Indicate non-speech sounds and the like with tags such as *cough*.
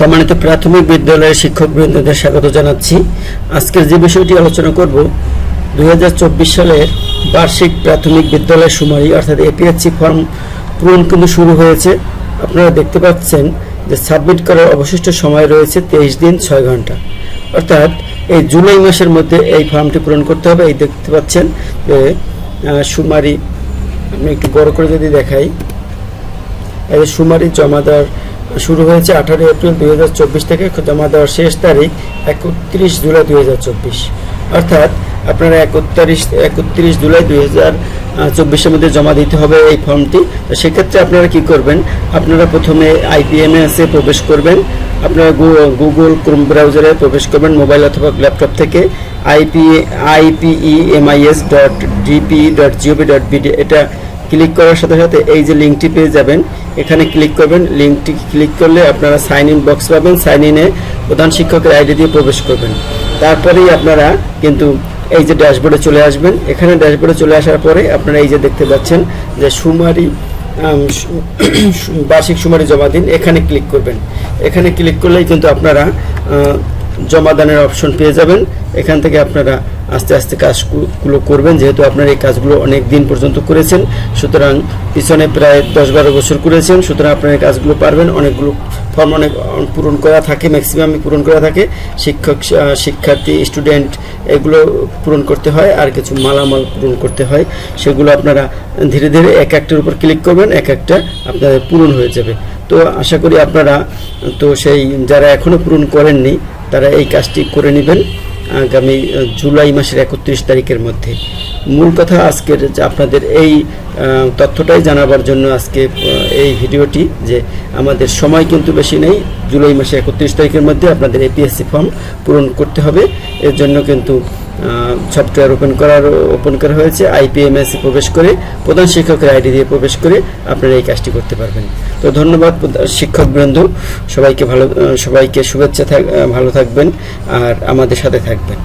সম্মানিত প্রাথমিক বিদ্যালয়ের শিক্ষকবৃন্দদের স্বাগত জানাচ্ছি। আজকের যে বিষয়টি আলোচনা করব, দুই হাজার চব্বিশ সালের বার্ষিক প্রাথমিক বিদ্যালয় সুমারি, অর্থাৎ এপিএসসি ফর্ম পূরণ কিন্তু শুরু হয়েছে। আপনারা দেখতে পাচ্ছেন যে সাবমিট করার অবশিষ্ট সময় রয়েছে তেইশ দিন ছয় ঘণ্টা। অর্থাৎ এই জুলাই মাসের মধ্যে এই ফর্মটি পূরণ করতে হবে। এই দেখতে পাচ্ছেন যে সুমারি, আমি একটু বড় করে যদি দেখাই। এই সুমারি জমা দেওয়ার শুরু হয়েছে আঠারো এপ্রিল দুই হাজার চব্বিশ থেকে জমা দেওয়ার শেষ তারিখ একত্রিশ জুলাই দুই হাজার চব্বিশ। অর্থাৎ আপনারা একত্রিশ একত্রিশ জুলাই দুই হাজার চব্বিশের মধ্যে জমা দিতে হবে এই ফর্মটি। তো সেক্ষেত্রে আপনারা কি করবেন? আপনারা প্রথমে আইপিএমএসে প্রবেশ করবেন। আপনারা গুগল ক্রোম ব্রাউজারে প্রবেশ করবেন মোবাইল অথবা ল্যাপটপ থেকে। IP IPE MIS dot DP dot GOV dot BD এটা ক্লিক করার সাথে সাথে এই যে লিঙ্কটি পেয়ে যাবেন এখানে ক্লিক করবেন লিঙ্কটি ক্লিক করলে আপনারা সাইন ইন বক্স পাবেন সাইন ইনে প্রধান শিক্ষকের আইডি দিয়ে প্রবেশ করবেন। তারপরেই আপনারা কিন্তু এই যে ড্যাশবোর্ডে চলে আসবেন। এখানে ড্যাশবোর্ডে চলে আসার পরে আপনারা এই যে দেখতে পাচ্ছেন যে সুমারি *coughs* বার্ষিক সুমারি জমা দিন, এখানে ক্লিক করবেন। এখানে ক্লিক করলেই কিন্তু আপনারা জমাদানের অপশন পেয়ে যাবেন। এখান থেকে আপনারা আস্তে আস্তে কাজগুলো করবেন, যেহেতু আপনারা এই কাজগুলো অনেক দিন পর্যন্ত করেছেন। সুতরাং পিছনে প্রায় দশ বারো বছর করেছেন, সুতরাং আপনারা এই কাজগুলো পারবেন। অনেকগুলো ফর্ম অনেক পূরণ করা থাকে ম্যাক্সিমামই পূরণ করা থাকে। শিক্ষক শিক্ষার্থী স্টুডেন্ট এগুলো পূরণ করতে হয়, আর কিছু মালামাল পূরণ করতে হয়। সেগুলো আপনারা ধীরে ধীরে এক একটার উপর ক্লিক করবেন, এক একটা আপনাদের পূরণ হয়ে যাবে। তো আশা করি আপনারা, তো সেই যারা এখনও পূরণ করেননি তারা এই কাজটি করে নেবেন আগামী জুলাই মাসের একত্রিশ তারিখের মধ্যে। মূল কথা আজকের যে আপনাদের এই তথ্যটাই জানাবার জন্য আজকে এই ভিডিওটি যে আমাদের সময় কিন্তু বেশি নেই, জুলাই মাসের একত্রিশ তারিখের মধ্যে আপনাদের এপিএসসি ফর্ম পূরণ করতে হবে। এর জন্য কিন্তু সফটওয়্যার ওপেন করার ওপেন করা হয়েছে আইপিএমএসে প্রবেশ করে, প্রধান শিক্ষকের আইডি দিয়ে প্রবেশ করে আপনারা এই কাজটি করতে পারবেন। তো ধন্যবাদ শিক্ষক বৃন্দ, সবাইকে ভালো সবাইকে শুভেচ্ছা ভালো থাকবেন আর আমাদের সাথে থাকবেন।